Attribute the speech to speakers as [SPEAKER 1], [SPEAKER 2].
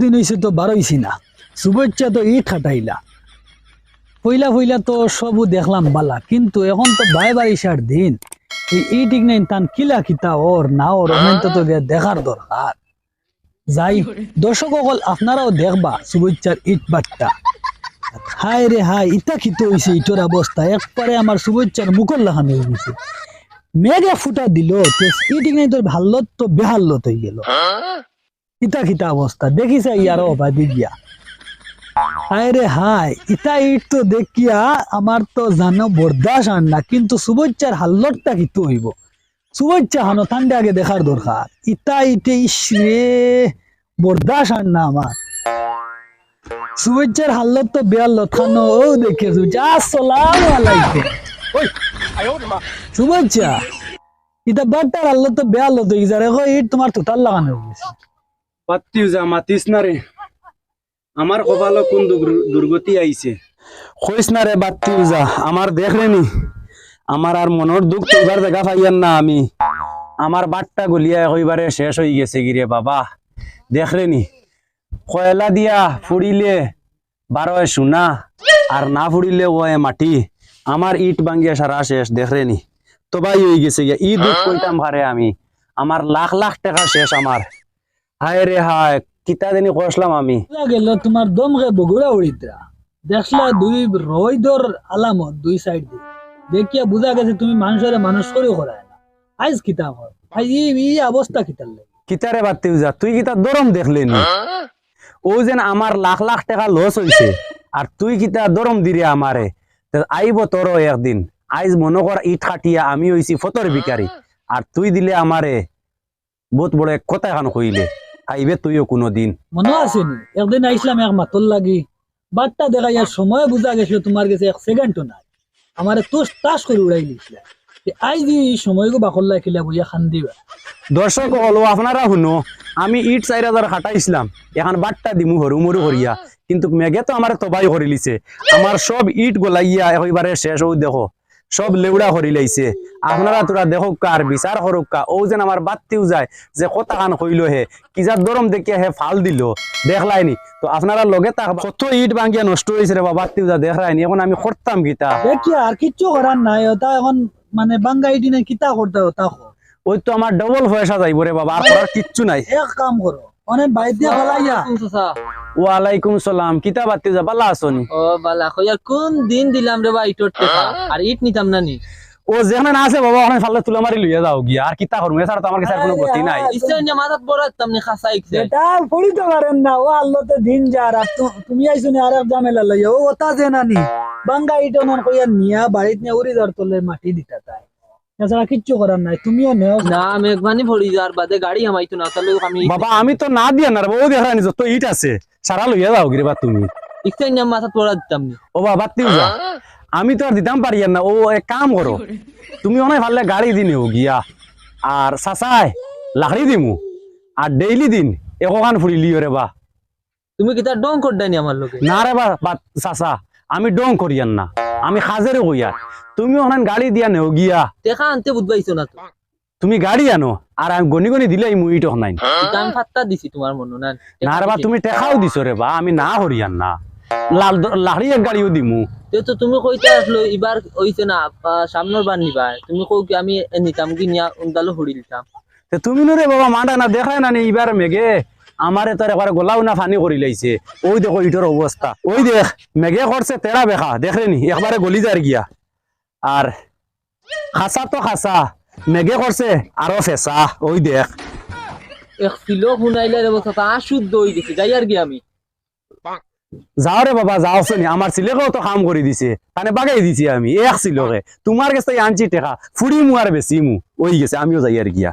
[SPEAKER 1] দিন হয়েছে তো বারোইছি না। শুভেচ্ছা তো ইট হাটাইলা পইলা পইলা তো সবু দেখলাম বালা, কিন্তু এখন তো বাই বারিশার দিন। ই ঠিক নেই তান কিলা কিতা ওর না ওর ওমেন তো দেখার দরকার। যাই দর্শক অকল আপনারাও দেখবা শুভেচ্ছার ইট বাট্টা হায় রে হায় ইটা খিত হয়েছে ইটোর অবস্থা। একবারে আমার শুভেচ্ছার মুখর লাগানো হয়ে গেছে। মেঘে ফুটা দিল ই ঠিক নেই তোর ভাল্লত তো বেহাল্লত হয়ে গেল। ইটা খিতা অবস্থা দেখিস ইয়ারও অবাদি গিয়া। হায় রে হায় ইটা ইট তো দেখিয়া আমার তো জানো বরদাস আন না কিন্তু শুভেচ্ছার হাল্লতটা কিন্তু হইব? শুভেচ্ছা হানো ঠান্ডা আগে দেখার দরকার ইটা ইটে ইস বরদাস আন না আমার শুভেচ্ছার হাল্লত তো বেয়াল্লত খানো ও দেখে আসসালাম আলাইকুম ওই শুভেচ্ছা ইটা বাট্টার হাল্লত তো বেয়াল্লত হয়ে গেছে রে ইট তোমার তোতাল লাগানো হয়ে গেছে।
[SPEAKER 2] পাত্তিও যা মাতিস না রে আমার কপাল কোন দুর্গ- দুর্গতি আইছে কইস না রে বাত্তিও যা আমার দেখলেনি আমার আর মনের দুঃখ তোবার দেখা পাইয়ান না আমি। আমার বাটটা গলিয়া কইবারে শেষ হয়ে গেছে গিরে বাবা। দেখলেনি কয়লা দিয়া ফুড়িলে বারোয় সোনা আর না ফুড়িলে ওয়ে মাটি। আমার ইট ভাঙ্গিয়া সারা শেষ দেখলেনি তবাই হয়ে গেছে গিয়া। ই দুঃখ কইতাম হারে আমি। আমার লাখ লাখ টাকা শেষ আমার হায় রে হায় কিতা দিনই কষলাম আমি।
[SPEAKER 1] গেল তোমার দমকে বগুড়া উড়িতরা দেখলা দুই রইদর আলামত দুই সাইড দিয়ে দেখিয়া বুঝা গেছে তুমি মানুষের মানুষ করেও করায় না আইজ কিতা কর আইজ ই অবস্থা কিতার লাগে।
[SPEAKER 2] কিতারে বাতি যা তুই কিতা দরম দেখলি নি? ও যেন আমার লাখ লাখ টাকা লস হইছে আর তুই কিতা দরম দিরে আমারে আইব তোর একদিন। আইজ মনে কর ইট খাটিয়া আমি হইছি ফতর ভিকারি আর তুই দিলে আমারে বহুত বড় এক কথা এখন কইলে আইবে তুইও কোনো দিন
[SPEAKER 1] মনে আছে নি? একদিন আইসলাম এক মাতল লাগি। বাট্টা দেখাইয়া সময় বুঝা গেছিল তোমার কাছে এক সেকেন্ডও নাই। আমার তোষ তাস করে উড়াই সময়গো বাকল লাগিলা বইয়া খান দিবা
[SPEAKER 2] দর্শক হলো আপনারা শুনো আমি ইট চার হাজার খাটাইছিলাম এখন বাট্টা দিমু হরু মরু করিয়া। কিন্তু মেঘে তো আমার তবাই করি লিছে আমার সব ইট গলাইয়া একেবারে শেষ ও দেখো। সব লেউড়া করি লাইছে আপনারা তোরা দেখো কার বিচার করুক কা। ও যেন আমার বাত্তিও যায় যে কথা কান কইল হে। কিজার দরম দেখিয়া হে ফাল দিল। দেখলাইনি। তো আপনারা লগে তাক কত ইট ভাঙ্গিয়া নষ্ট হয়েছে রে বাবা বাত্তিও যা দেখলাইনি। এখন আমি করতাম গীতা।
[SPEAKER 1] দেখিয়া আর কিচ্ছু করার নাই। ওটা এখন মানে বাঙ্গাই দিনে কিতা করতে ওটা
[SPEAKER 2] ওই তো আমার ডবল পয়সা যাইব রে বাবা আর করার কিচ্ছু নাই।
[SPEAKER 1] এক কাম করো অনেক বাইর দিয়ে ফেলাইয়া
[SPEAKER 2] ওয়ালাইকুম সালাম। কিতা বাত্তি যা আসনি
[SPEAKER 3] ও বালা কইয়া কোন দিন দিলাম রে ভাই ইটোর টেকা আর ইট নিতাম না নি?
[SPEAKER 2] ও যেখানে আছে বাবা ওখানে ফাললে তুলে মারি লইয়া যাও গিয়া। আর কিতা করব এছাড়া তো আমার কাছে আর কোনো গতি নাই।
[SPEAKER 3] ইচ্ছা নিয়ে মাথাত বড় একদম নি খাসা ইচ্ছে
[SPEAKER 1] এটা পড়িতে পারেন না। ও আল্লাহতে দিন যার। আর তুমি আইছো নি আর ঝামেলা লইয়া। ও ওটা যে নানি বাঙ্গা ইটো কইয়া নিয়া বাড়িত নিয়ে উড়ি যার তলে মাটি দিতা তাই। এছাড়া কিচ্ছু করার নাই তুমিও নেও।
[SPEAKER 3] না মেঘবানি ভরি যার বাদে গাড়ি আমাইতো না তাহলে আমি
[SPEAKER 2] বাবা আমি তো না দিয়া না রে দেখা নিজ তো ইট আছে সারা লইয়া যাও গিরে তুমি।
[SPEAKER 3] দিতাম নি।
[SPEAKER 2] ও বাবা বাত্তিও যা। আমি তো আর দিতাম পারি না ও এক কাম করো তুমি অনেক ভালো গাড়ি দিনেও গিয়া। আর চাচাই লাকড়ি দিমু আর ডেইলি দিন একোখান ফুরিলি রে বা।
[SPEAKER 3] তুমি কিতা ডং করডানি আমার লোকে?
[SPEAKER 2] না রে বা বা চাচা আমি ডং করিয়ান না। আমি খাজেরে কইয়া তুমি ওখান গাড়ি দিয়া নেও গিয়া।
[SPEAKER 3] টেকা আনতে বুঝবাইছো না তো।
[SPEAKER 2] তুমি গাড়ি আনো আর আমি গনি গনি দিলে এই মুইট নাই
[SPEAKER 3] ফাত্তা দিছি তোমার মনে না?
[SPEAKER 2] না রে বা তুমি টেকাও দিছো রে বা আমি না হরিয়ান না। লাল লাহড়ি এক গাড়িও দিমু।
[SPEAKER 3] তে তো তুমি কইতে আসলো এবার হইছে না সামনের বার নিবা। তুমি কও কি আমি নিতাম কি নিয়া উন্দালো হরি দিতাম।
[SPEAKER 2] তুমি নো রে বাবা মাটা না দেখায় না নি এবার মেঘে আমারে তোর একবার গোলাও না ফানি করি লাইছে ওই দেখো ইটোর অবস্থা ওই দেখ মেঘে করছে তেরা বেখা। দেখলে নি একবারে গলি যার গিয়া। আর খাসা তো খাসা মেঘে করছে আরও ফেসা ওই দেখ।
[SPEAKER 3] এক কিলো শুনাইলে বসা শুদ্ধ হয়ে গেছে যাই আর কি আমি।
[SPEAKER 2] যাও রে বাবা যাও শুনি আমার ছেলেকেও তো কাম করে দিছে। তানে বাগাই দিছি আমি। এক ছিলকে তোমার কাছে আনছি টেকা। ফুড়ি মু আর বেশি মু। ওই গেছে আমিও যাই আর গিয়া।